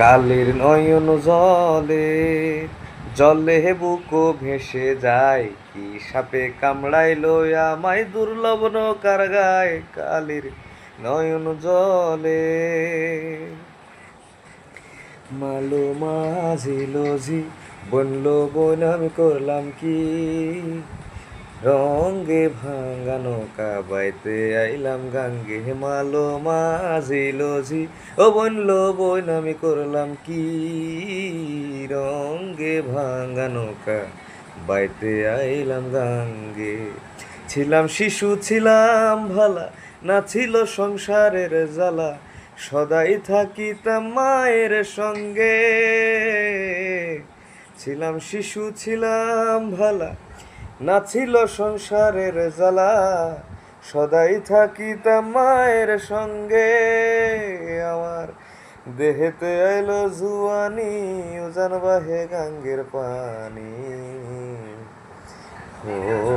কালের নয়ন জলে জলে বুকো ভেসে যায়, কি সাপে কামড়াইলো আমায় দুর্লভ নৌকার গায় কালের নয়ন জলে। মালো মাঝিলো ঝি বনলো বোন, আমি করলাম কি? রঙ্গে ভাঙা নৌকা বাইতে আইলাম গাঙ্গে মালো মাঝিলো ঝি ও বনলো বোন, আমি করলাম কি? রঙ্গে ভাঙা নৌকা বাইতে আইলাম গাঙ্গে। ছিলাম শিশু, ছিলাম ভালা, না ছিল সংসারের জ্বালা। সদাই থাকিতাম মায়ের সঙ্গে। ছিলাম শিশু, ছিলাম ভালা না ছিল সংসারের জ্বালা, সদাই থাকিতাম মায়ের সঙ্গে। আমার দেহেতে এলো জুয়ানি, উজান বাহে গাঙ্গের পানি।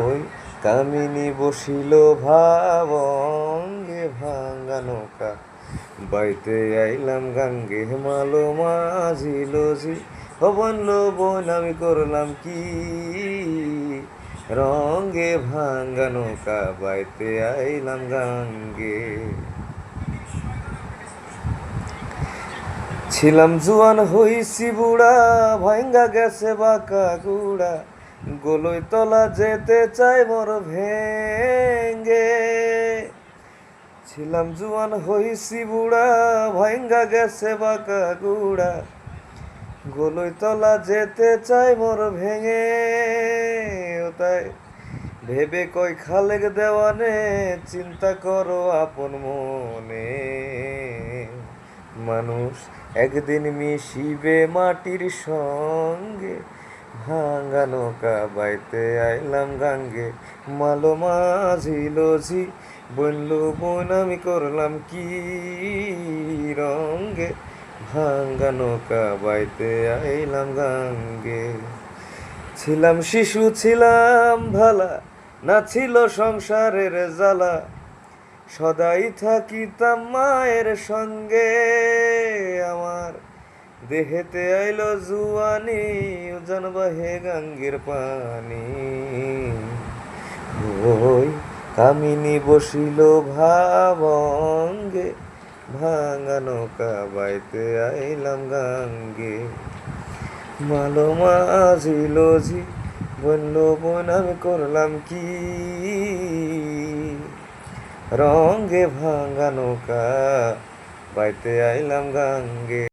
ওই কামিনী বসিল ভাবঙ্গে, ভাঙ্গা নৌকা বাইতে আইলাম গাঙ্গে। মালো মাঝিল জি ও বনল বোন, আমি করলাম কি? রঙ্গে ভাঙ্গা নৌকা বাইতে আইলাম গাঙ্গে। ছিলাম জুয়ান হইছি বুড়া ভাঙ্গা গেছে বাঁকা গুড়া। গোলই তলা যেতে চাই মোর ভেঙ্গে। ছিলাম জুয়ান হইছি বুড়া ভাঙ্গা গেছে বাঁকা গুড়া। তলা যেতে চাই মোর ভেঙে তাই ভেবে কই খালেক দেওয়ানে চিন্তা করো আপন মনে। মানুষ একদিন মিশিবে মাটির সঙ্গে ভাঙ্গা নৌকা বাইতে আইলাম গাঙ্গে। মালো মাঝিল ঝি বলল, বোন, আমি করলাম কি রঙ্গে ভাঙ্গা নৌকা বাইতে আইলাম গাঙ্গে। ছিলাম শিশু, ছিলাম ভালা, না ছিল সংসারের জ্বালা। সদাই থাকিতাম মায়ের সঙ্গে। আমার দেহেতে আইলো জুয়ানি, উজান বাহে গাঙ্গের পানি। ওই কামিনী বসিল ভাবঙ্গে। ভাঙা নৌকা বাইতে আইলাম গাঙ্গে। মালো মাঝি লজি বন্য বোন আমি করলাম কি? রঙ্গে ভাঙা নৌকা বাইতে আইলাম গাঙ্গে।